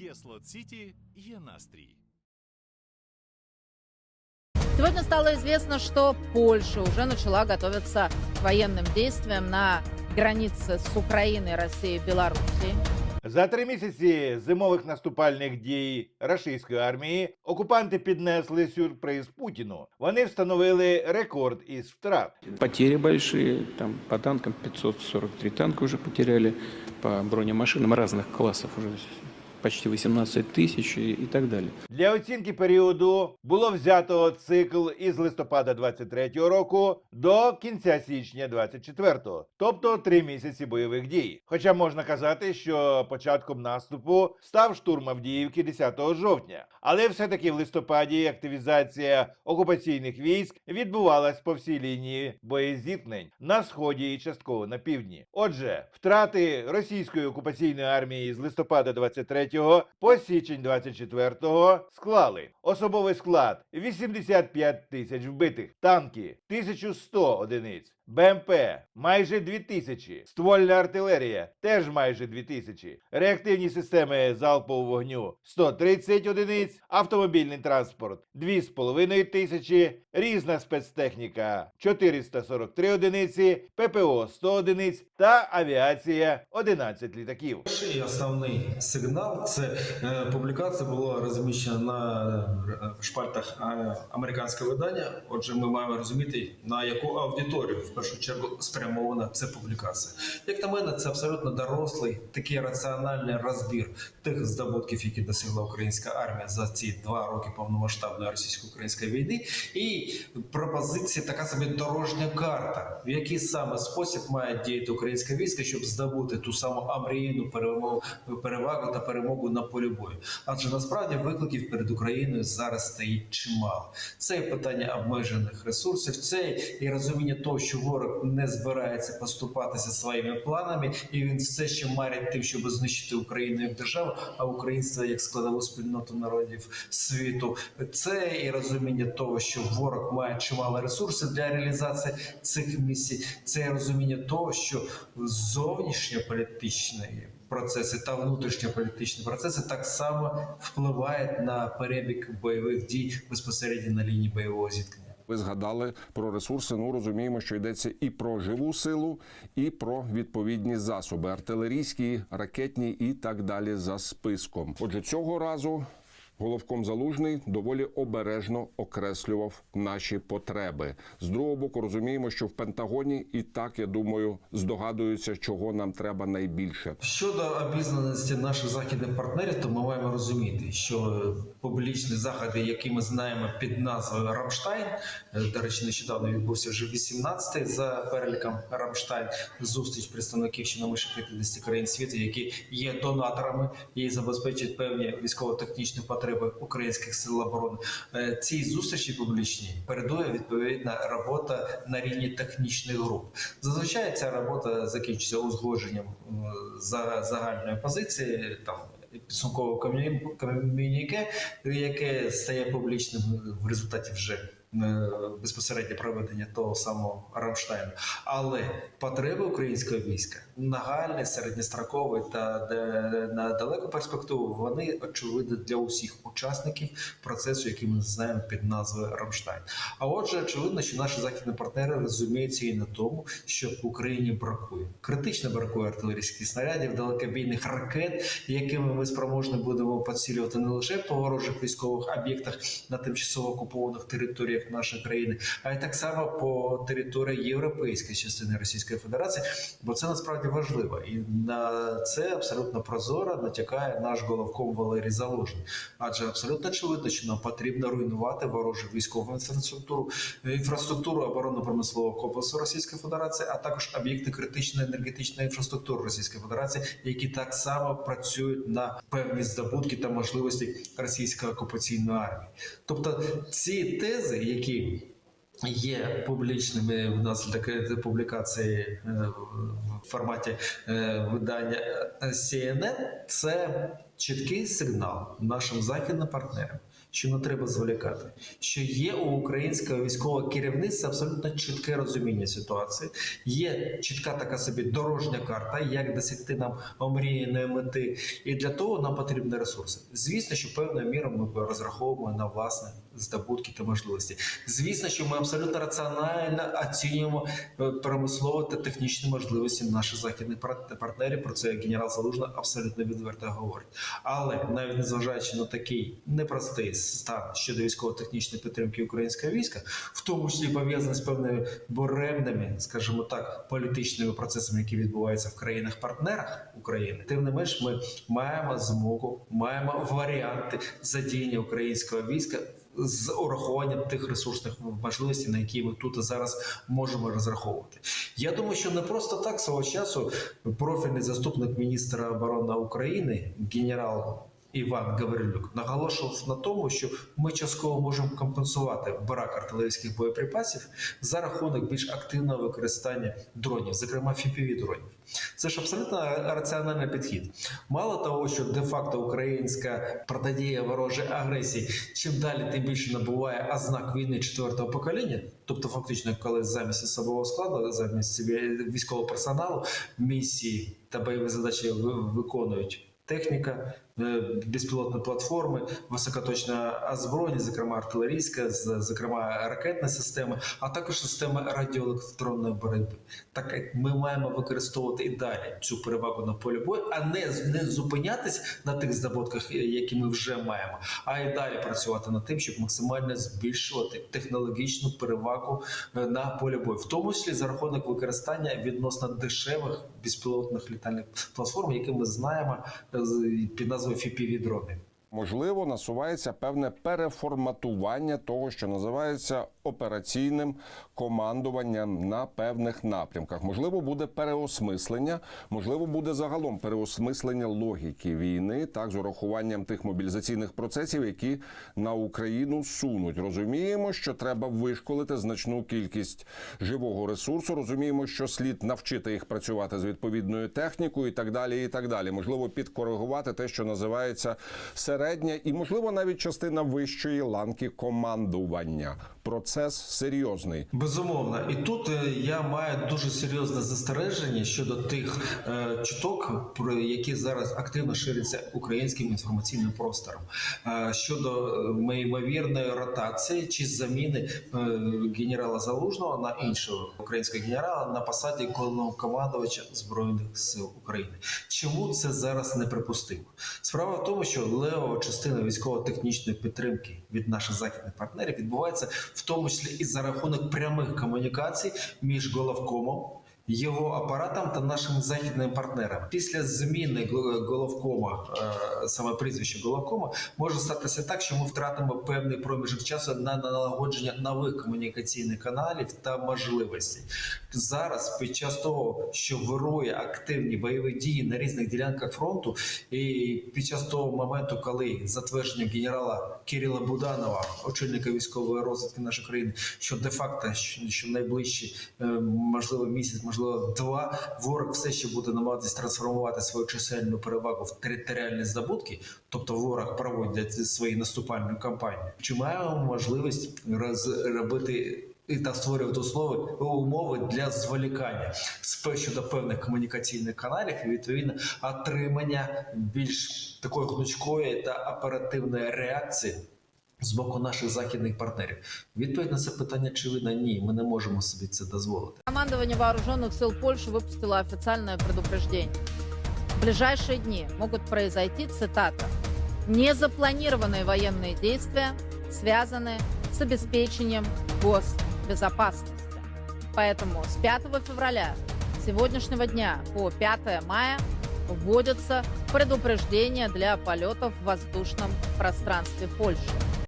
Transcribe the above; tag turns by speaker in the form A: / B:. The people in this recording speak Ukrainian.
A: Є Слот-Сіті, є настрій.
B: Сегодня стало известно, что Польша уже начала готовиться к военным действиям на границе с Украиной, Россией, Белоруссией.
C: За три місяці зимових наступальних дій рашистської армії окупанти піднесли сюрприз Путіну. Вони встановили рекорд із втрат.
D: Потери большие, там по танкам 543 танка уже потеряли, по бронемашинам разных классов уже почти 18 тысяч и, и так далее.
C: Для оцінки періоду було взято цикл із листопада 23-го року до кінця січня 24-го, тобто три місяці бойових дій. Хоча можна казати, що початком наступу став штурм Авдіївки 10 жовтня, але все-таки в листопаді активізація окупаційних військ відбувалась по всій лінії боєзіткнень на сході і частково на півдні. Отже, втрати російської окупаційної армії з листопада 23 по січень 24 склали. Особовий склад 85 тисяч вбитих, танки 1100 одиниць, БМП майже 2000, ствольна артилерія теж майже 2000, реактивні системи залпового вогню 130 одиниць, автомобільний транспорт 2,5 тисячі, різна спецтехніка 443 одиниці, ППО 100 одиниць. Та авіація 11 літаків.
E: Перший основний сигнал це е, публікація була розміщена на е, шпальтах е, американського видання. Отже, ми маємо розуміти на яку аудиторію першу чергу спрямована ця публікація. Як на мене, це абсолютно дорослий такий раціональний розбір тих здобутків, які досягла українська армія за ці два роки повномасштабної російсько-української війни, і пропозиція така собі дорожня карта, в який саме спосіб має діяти українське військо, щоб здобути ту саму амрійну перемогу, перевагу та перемогу на полі бою. Адже насправді викликів перед Україною зараз стоїть чимало. Це і питання обмежених ресурсів, це і розуміння того, що ворог не збирається поступатися своїми планами, і він все ще марить тим, щоб знищити Україну як державу, а українство як складову спільноту народів світу. Це і розуміння того, що ворог має чимало ресурсів для реалізації цих місій. Це і розуміння того, що зовнішньополітичні процеси та внутрішньополітичні процеси так само впливають на перебіг бойових дій безпосередньо на лінії бойового зіткнення.
F: Ви згадали про ресурси. Ну розуміємо, що йдеться і про живу силу, і про відповідні засоби артилерійські, ракетні і так далі за списком. Отже, цього разу. Головком залужний доволі обережно окреслював наші потреби. З другого боку, розуміємо, що в Пентагоні і так я думаю здогадуються, чого нам треба найбільше.
E: Щодо обізнаності наших західних партнерів, то ми маємо розуміти, що публічні заходи, які ми знаємо під назвою Рамштайн, е, до речі, нещодавно відбувся вже 18-й за переліком Рамштайн зустріч представників щонайменше 50 країн світу, які є донаторами і забезпечують певні військово-технічні потреби українських сил оборони. Е, Цій зустрічі публічній передує відповідна робота на рівні технічних груп. Зазвичай ця робота закінчиться узгодженням за загальної позиції там. Підсумкового ком'юні- ком'юніке, яке стає публічним в результаті вже е, безпосередньо проведення того самого Рамштайну. Але потреби українського війська нагальні, середньострокові та на далеку перспективу вони очевидні для усіх учасників процесу, який ми знаємо під назвою Рамштайн. А отже, очевидно, що наші західні партнери розуміються і на тому, що в Україні бракує. Критично бракує артилерійських снарядів, далекобійних ракет, якими ми спроможні будемо поцілювати не лише по ворожих військових об'єктах на тимчасово окупованих територіях нашої країни, а й так само по території європейської частини Російської Федерації, бо це насправді важливо, і на це абсолютно прозоро натякає наш головком Валерій Залужний. Адже абсолютно очевидно, що нам потрібно руйнувати ворожу військову інфраструктуру, інфраструктуру оборонно-промислового комплексу Російської Федерації, а також об'єкти критичної енергетичної інфраструктури Російської Федерації, які так само працюють на певні здобутки та можливості російської окупаційної армії. Тобто ці тези, які Є публічними внаслідок публікації е, в форматі е, видання CNN, це чіткий сигнал нашим західним партнерам, що не треба зволікати, що є у українського військового керівництва абсолютно чітке розуміння ситуації, є чітка така собі дорожня карта, як досягти нам омріяної мети, і для того нам потрібні ресурси. Звісно, що певною мірою ми розраховуємо на власне здобутки та можливості. Звісно, що ми абсолютно раціонально оцінюємо е, промислово та технічні можливості наших західних партнерів. Про це генерал Залужний абсолютно відверто говорить. Але навіть незважаючи на такий непростий стан щодо військово-технічної підтримки українського війська, в тому числі пов'язаний з певними буремними, скажімо так, політичними процесами, які відбуваються в країнах-партнерах України, тим не менш, ми маємо змогу, маємо варіанти задіяння українського війська з урахуванням тих ресурсних можливостей, на які ми тут і зараз можемо розраховувати. Я думаю, що не просто так свого часу профільний заступник міністра оборони України, генерал. Іван Гаврилюк наголошував на тому, що ми частково можемо компенсувати брак артилерійських боєприпасів за рахунок більш активного використання дронів, зокрема fpv дронів. Це ж абсолютно раціональний підхід. Мало того, що де-факто українська протидія ворожій агресії чим далі, тим більше набуває ознак війни четвертого покоління. Тобто, фактично, коли замість особового складу, замість військового персоналу, місії та бойові задачі виконують техніка, безпілотні платформи, високоточне озброєння, зокрема артилерійська, з- зокрема ракетна система, а також система радіоелектронної боротьби. Так як ми маємо використовувати і далі цю перевагу на полі бою, а не, не зупинятись на тих здобутках, е, які ми вже маємо, а й далі працювати над тим, щоб максимально збільшувати технологічну перевагу е, на полі бою, в тому числі за рахунок використання відносно дешевих безпілотних літальних платформ, які ми знаємо е, під назвою fpv дрони.
F: Можливо, насувається певне переформатування того, що називається операційним командуванням на певних напрямках. Можливо, буде переосмислення, можливо, буде загалом переосмислення логіки війни, так з урахуванням тих мобілізаційних процесів, які на Україну сунуть. Розуміємо, що треба вишколити значну кількість живого ресурсу. Розуміємо, що слід навчити їх працювати з відповідною технікою, і так далі. І так далі. Можливо, підкоригувати те, що називається середня, і можливо навіть частина вищої ланки командування. Процес серйозний.
E: Безумовно, і тут е, я маю дуже серйозне застереження щодо тих е, чуток, про які зараз активно ширяться українським інформаційним простором. Е, щодо е, ймовірної ротації чи заміни е, генерала Залужного на іншого українського генерала на посаді головного командувача збройних сил України. Чому це зараз неприпустимо? Справа в тому, що левова частина військово-технічної підтримки від наших західних партнерів відбувається в тому числі і за рахунок прямих комунікацій між головкомом. Його апаратом та нашими західними партнерами після зміни гол- головкома, е, саме прізвище головкома, може статися так, що ми втратимо певний проміжок часу на налагодження нових комунікаційних каналів та можливостей. Зараз, під час того, що вирує активні бойові дії на різних ділянках фронту, і під час того моменту, коли затвердження генерала Кирила Буданова, очільника військової розвідки нашої країни, що де-факто що, що найближчі е, можливо місяць, можливо, два, ворог все ще буде намагатися трансформувати свою чисельну перевагу в територіальні здобутки, тобто ворог проводить свої наступальні кампанії. Чи маємо можливість роз, робити і та створювати услови умови для зволікання? Щодо певних комунікаційних каналів і відповідно отримання більш такої гнучкої та оперативної реакції з боку наших західних партнерів? Відповідь на це питання очевидно ні. Ми не можемо собі це дозволити.
B: Командование вооруженных сил Польши выпустило официальное предупреждение. В ближайшие дни могут произойти, цитата, незапланированные военные действия, связанные с обеспечением госбезопасности. Поэтому с 5 февраля сегодняшнего дня по 5 мая вводятся предупреждения для полетов в воздушном пространстве Польши.